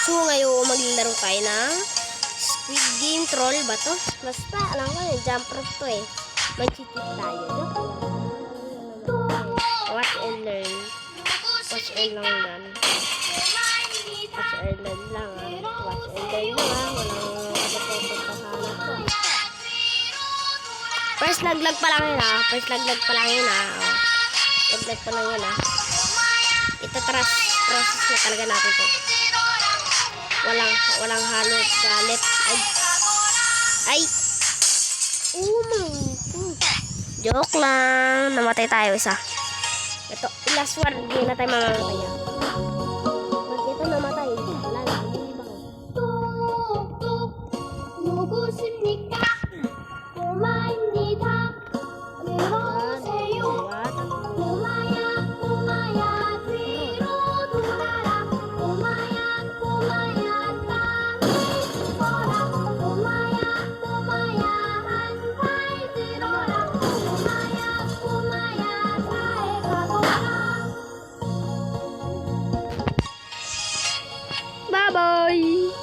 So, ngayon maglalaro tayo ng Squid Game Troll ba to? Basta, alam ko yun, jump rope to eh. Mag-cheat tayo. Lang. Watch and learn. Watch and lang yan. Watch and learn lang. Watch and learn lang ah. Walang katotohanan to. First laglag pa lang yun ah. First laglag pa lang yun ah. Laglag pa lang yun ah. Ito trust process na talaga natin to. Walang walang halo galit. Ay. Ay. Oh my God. Joke lang. Namatay tayo isa. Ito, last one. Hindi na tayo mamamatay. Bye.